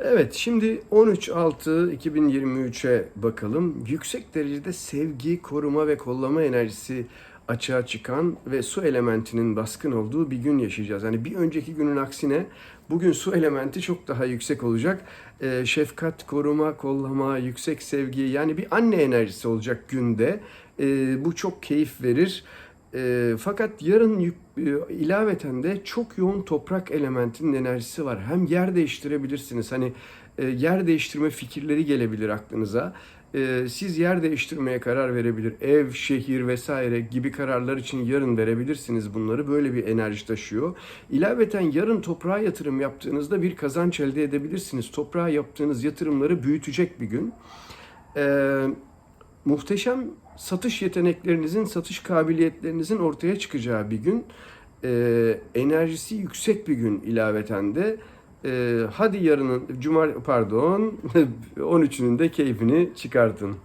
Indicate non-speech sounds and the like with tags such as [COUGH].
Evet şimdi 13.6.2023'e bakalım. Yüksek derecede sevgi, koruma ve kollama enerjisi açığa çıkan ve su elementinin baskın olduğu bir gün yaşayacağız. Yani bir önceki günün aksine bugün su elementi çok daha yüksek olacak. Ee, şefkat, koruma, kollama, yüksek sevgi yani bir anne enerjisi olacak günde. Ee, bu çok keyif verir. E, fakat yarın e, ilaveten de çok yoğun toprak elementinin enerjisi var. Hem yer değiştirebilirsiniz. Hani e, yer değiştirme fikirleri gelebilir aklınıza. E, siz yer değiştirmeye karar verebilir. Ev, şehir vesaire gibi kararlar için yarın verebilirsiniz bunları. Böyle bir enerji taşıyor. İlaveten yarın toprağa yatırım yaptığınızda bir kazanç elde edebilirsiniz. Toprağa yaptığınız yatırımları büyütecek bir gün. Eee muhteşem satış yeteneklerinizin, satış kabiliyetlerinizin ortaya çıkacağı bir gün. Ee, enerjisi yüksek bir gün ilaveten de. Ee, hadi yarının, cumar pardon, [LAUGHS] 13'ünün de keyfini çıkartın.